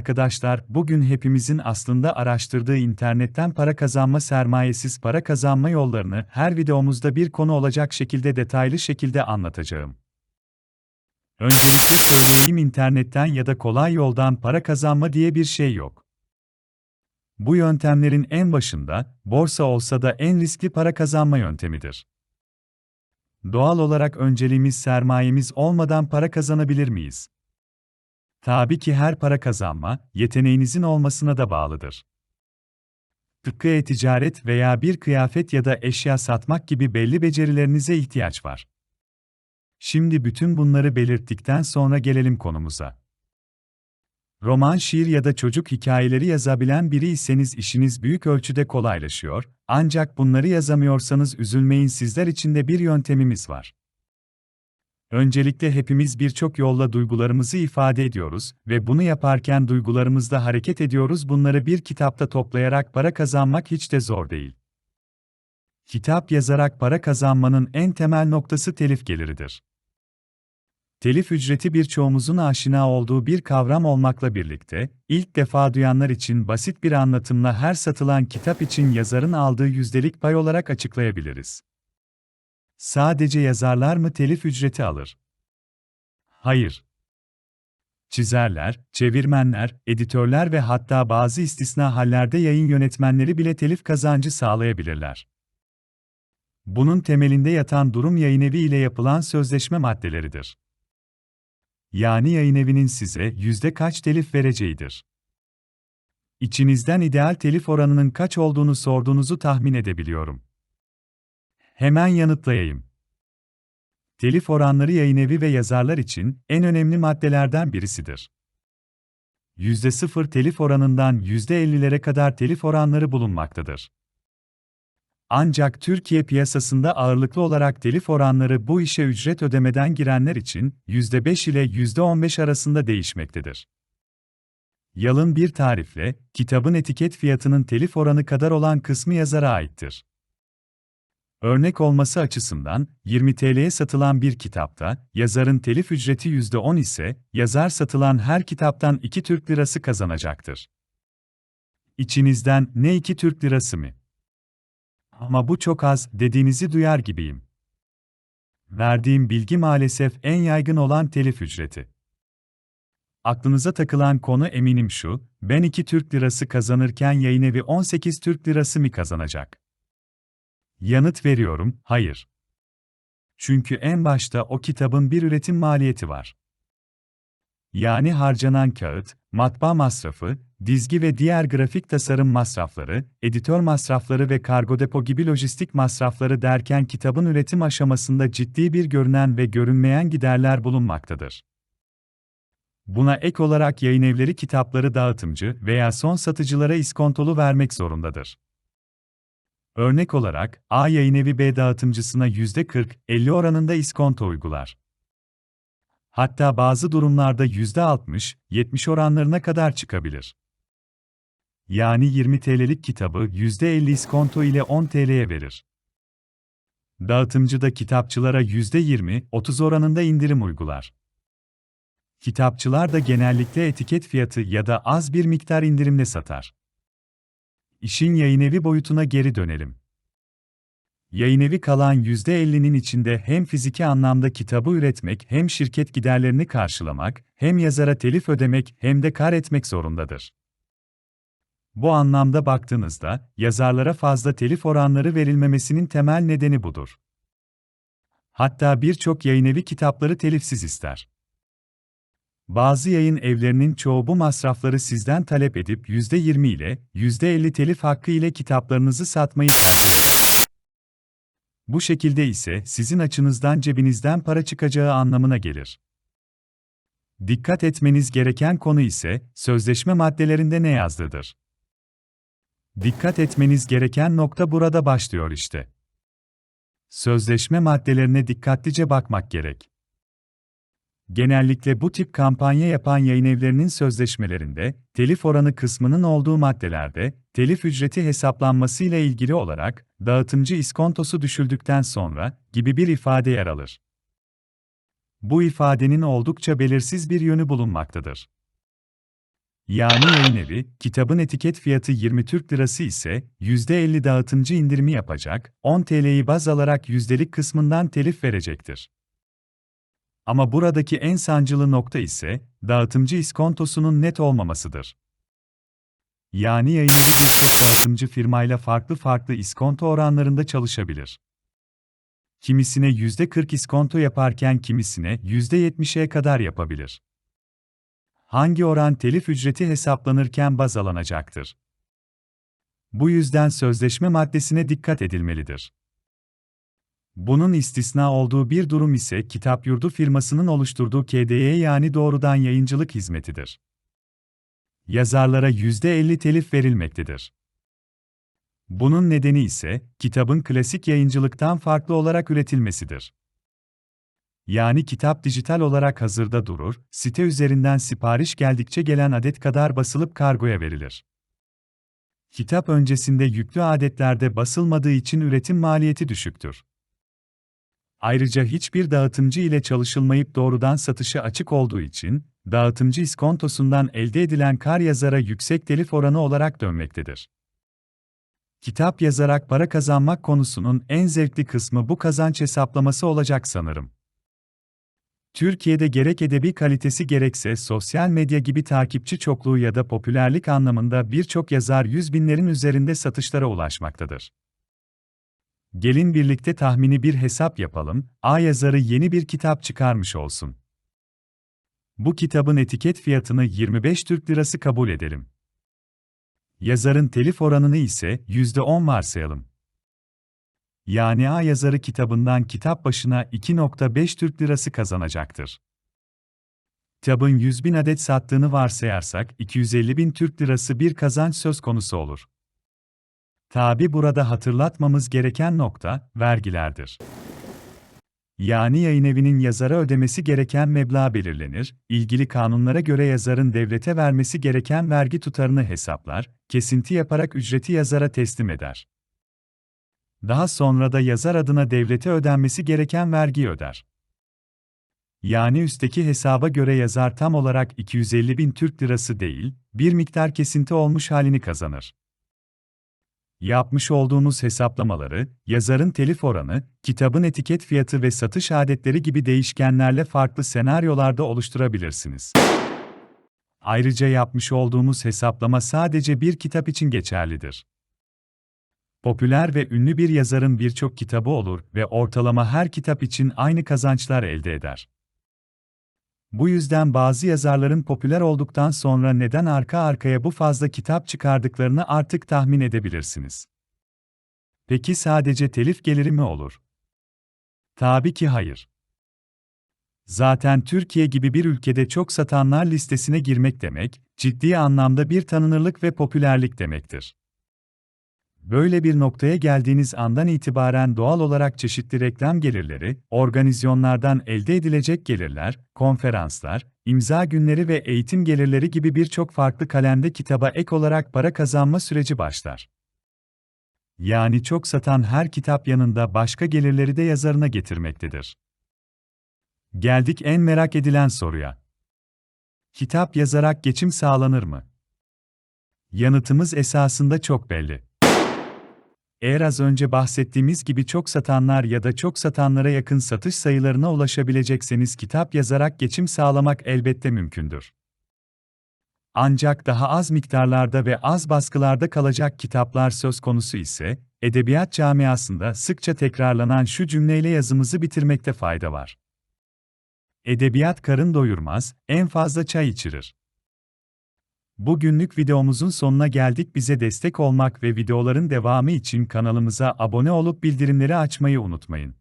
Arkadaşlar, bugün hepimizin aslında araştırdığı internetten para kazanma sermayesiz para kazanma yollarını her videomuzda bir konu olacak şekilde detaylı şekilde anlatacağım. Öncelikle söyleyeyim internetten ya da kolay yoldan para kazanma diye bir şey yok. Bu yöntemlerin en başında, borsa olsa da en riskli para kazanma yöntemidir. Doğal olarak önceliğimiz sermayemiz olmadan para kazanabilir miyiz? Tabii ki her para kazanma, yeteneğinizin olmasına da bağlıdır. Tıpkı e-ticaret veya bir kıyafet ya da eşya satmak gibi belli becerilerinize ihtiyaç var. Şimdi bütün bunları belirttikten sonra gelelim konumuza. Roman, şiir ya da çocuk hikayeleri yazabilen biriyseniz işiniz büyük ölçüde kolaylaşıyor, ancak bunları yazamıyorsanız üzülmeyin sizler için de bir yöntemimiz var. Öncelikle hepimiz birçok yolla duygularımızı ifade ediyoruz ve bunu yaparken duygularımızda hareket ediyoruz. Bunları bir kitapta toplayarak para kazanmak hiç de zor değil. Kitap yazarak para kazanmanın en temel noktası telif geliridir. Telif ücreti birçoğumuzun aşina olduğu bir kavram olmakla birlikte, ilk defa duyanlar için basit bir anlatımla her satılan kitap için yazarın aldığı yüzdelik pay olarak açıklayabiliriz. Sadece yazarlar mı telif ücreti alır? Hayır. Çizerler, çevirmenler, editörler ve hatta bazı istisna hallerde yayın yönetmenleri bile telif kazancı sağlayabilirler. Bunun temelinde yatan durum yayınevi ile yapılan sözleşme maddeleridir. Yani yayınevinin size yüzde kaç telif vereceğidir. İçinizden ideal telif oranının kaç olduğunu sorduğunuzu tahmin edebiliyorum. Hemen yanıtlayayım. Telif oranları yayınevi ve yazarlar için en önemli maddelerden birisidir. %0 telif oranından %50'lere kadar telif oranları bulunmaktadır. Ancak Türkiye piyasasında ağırlıklı olarak telif oranları bu işe ücret ödemeden girenler için %5 ile %15 arasında değişmektedir. Yalın bir tarifle, kitabın etiket fiyatının telif oranı kadar olan kısmı yazara aittir. Örnek olması açısından, 20 TL'ye satılan bir kitapta, yazarın telif ücreti %10 ise, yazar satılan her kitaptan 2 Türk Lirası kazanacaktır. İçinizden ne 2 Türk Lirası mı? Ama bu çok az dediğinizi duyar gibiyim. Verdiğim bilgi maalesef en yaygın olan telif ücreti. Aklınıza takılan konu eminim şu, ben 2 Türk Lirası kazanırken yayınevi 18 Türk Lirası mı kazanacak? Yanıt veriyorum, hayır. Çünkü en başta o kitabın bir üretim maliyeti var. Yani harcanan kağıt, matbaa masrafı, dizgi ve diğer grafik tasarım masrafları, editör masrafları ve kargo depo gibi lojistik masrafları derken kitabın üretim aşamasında ciddi bir görünen ve görünmeyen giderler bulunmaktadır. Buna ek olarak yayınevleri kitapları dağıtımcı veya son satıcılara iskontolu vermek zorundadır. Örnek olarak, A yayınevi B dağıtımcısına %40-50 oranında iskonto uygular. Hatta bazı durumlarda %60-70 oranlarına kadar çıkabilir. Yani 20 TL'lik kitabı %50 iskonto ile 10 TL'ye verir. Dağıtımcı da kitapçılara %20-30 oranında indirim uygular. Kitapçılar da genellikle etiket fiyatı ya da az bir miktar indirimle satar. İşin yayınevi boyutuna geri dönelim. Yayınevi kalan %50'nin içinde hem fiziki anlamda kitabı üretmek hem şirket giderlerini karşılamak, hem yazara telif ödemek hem de kar etmek zorundadır. Bu anlamda baktığınızda, yazarlara fazla telif oranları verilmemesinin temel nedeni budur. Hatta birçok yayınevi kitapları telifsiz ister. Bazı yayın evlerinin çoğu bu masrafları sizden talep edip %20 ile %50 telif hakkı ile kitaplarınızı satmayı tercih eder. Bu şekilde ise sizin açınızdan cebinizden para çıkacağı anlamına gelir. Dikkat etmeniz gereken konu ise sözleşme maddelerinde ne yazdığıdır. Dikkat etmeniz gereken nokta burada başlıyor işte. Sözleşme maddelerine dikkatlice bakmak gerek. Genellikle bu tip kampanya yapan yayınevlerinin sözleşmelerinde, telif oranı kısmının olduğu maddelerde, telif ücreti hesaplanması ile ilgili olarak, dağıtımcı iskontosu düşüldükten sonra, gibi bir ifade yer alır. Bu ifadenin oldukça belirsiz bir yönü bulunmaktadır. Yani yayın evi, kitabın etiket fiyatı 20 Türk Lirası ise %50 dağıtımcı indirimi yapacak, 10 TL'yi baz alarak yüzdelik kısmından telif verecektir. Ama buradaki en sancılı nokta ise dağıtımcı iskontosunun net olmamasıdır. Yani yayın evi birçok dağıtımcı firmayla farklı farklı iskonto oranlarında çalışabilir. Kimisine %40 iskonto yaparken kimisine %70'e kadar yapabilir. Hangi oran telif ücreti hesaplanırken baz alınacaktır? Bu yüzden sözleşme maddesine dikkat edilmelidir. Bunun istisna olduğu bir durum ise kitap yurdu firmasının oluşturduğu KDY yani doğrudan yayıncılık hizmetidir. Yazarlara %50 telif verilmektedir. Bunun nedeni ise kitabın klasik yayıncılıktan farklı olarak üretilmesidir. Yani kitap dijital olarak hazırda durur, site üzerinden sipariş geldikçe gelen adet kadar basılıp kargoya verilir. Kitap öncesinde yüklü adetlerde basılmadığı için üretim maliyeti düşüktür. Ayrıca hiçbir dağıtımcı ile çalışılmayıp doğrudan satışa açık olduğu için, dağıtımcı iskontosundan elde edilen kar yazara yüksek telif oranı olarak dönmektedir. Kitap yazarak para kazanmak konusunun en zevkli kısmı bu kazanç hesaplaması olacak sanırım. Türkiye'de gerek edebi kalitesi gerekse sosyal medya gibi takipçi çokluğu ya da popülerlik anlamında birçok yazar yüz binlerin üzerinde satışlara ulaşmaktadır. Gelin birlikte tahmini bir hesap yapalım, A yazarı yeni bir kitap çıkarmış olsun. Bu kitabın etiket fiyatını 25 Türk Lirası kabul edelim. Yazarın telif oranını ise %10 varsayalım. Yani A yazarı kitabından kitap başına 2.5 Türk Lirası kazanacaktır. Kitabın 100 bin adet sattığını varsayarsak 250 bin Türk Lirası bir kazanç söz konusu olur. Tabi burada hatırlatmamız gereken nokta, vergilerdir. Yani yayın evinin yazara ödemesi gereken meblağ belirlenir, ilgili kanunlara göre yazarın devlete vermesi gereken vergi tutarını hesaplar, kesinti yaparak ücreti yazara teslim eder. Daha sonra da yazar adına devlete ödenmesi gereken vergiyi öder. Yani üstteki hesaba göre yazar tam olarak 250 bin Türk lirası değil, bir miktar kesinti olmuş halini kazanır. Yapmış olduğumuz hesaplamaları, yazarın telif oranı, kitabın etiket fiyatı ve satış adetleri gibi değişkenlerle farklı senaryolarda oluşturabilirsiniz. Ayrıca yapmış olduğumuz hesaplama sadece bir kitap için geçerlidir. Popüler ve ünlü bir yazarın birçok kitabı olur ve ortalama her kitap için aynı kazançlar elde eder. Bu yüzden bazı yazarların popüler olduktan sonra neden arka arkaya bu fazla kitap çıkardıklarını artık tahmin edebilirsiniz. Peki sadece telif geliri mi olur? Tabii ki hayır. Zaten Türkiye gibi bir ülkede çok satanlar listesine girmek demek, ciddi anlamda bir tanınırlık ve popülerlik demektir. Böyle bir noktaya geldiğiniz andan itibaren doğal olarak çeşitli reklam gelirleri, organizasyonlardan elde edilecek gelirler, konferanslar, imza günleri ve eğitim gelirleri gibi birçok farklı kalemde kitaba ek olarak para kazanma süreci başlar. Yani çok satan her kitap yanında başka gelirleri de yazarına getirmektedir. Geldik en merak edilen soruya. Kitap yazarak geçim sağlanır mı? Yanıtımız esasında çok belli. Eğer az önce bahsettiğimiz gibi çok satanlar ya da çok satanlara yakın satış sayılarına ulaşabilecekseniz kitap yazarak geçim sağlamak elbette mümkündür. Ancak daha az miktarlarda ve az baskılarda kalacak kitaplar söz konusu ise, edebiyat camiasında sıkça tekrarlanan şu cümleyle yazımızı bitirmekte fayda var. Edebiyat karın doyurmaz, en fazla çay içirir. Bugünlük videomuzun sonuna geldik. Bize destek olmak ve videoların devamı için kanalımıza abone olup bildirimleri açmayı unutmayın.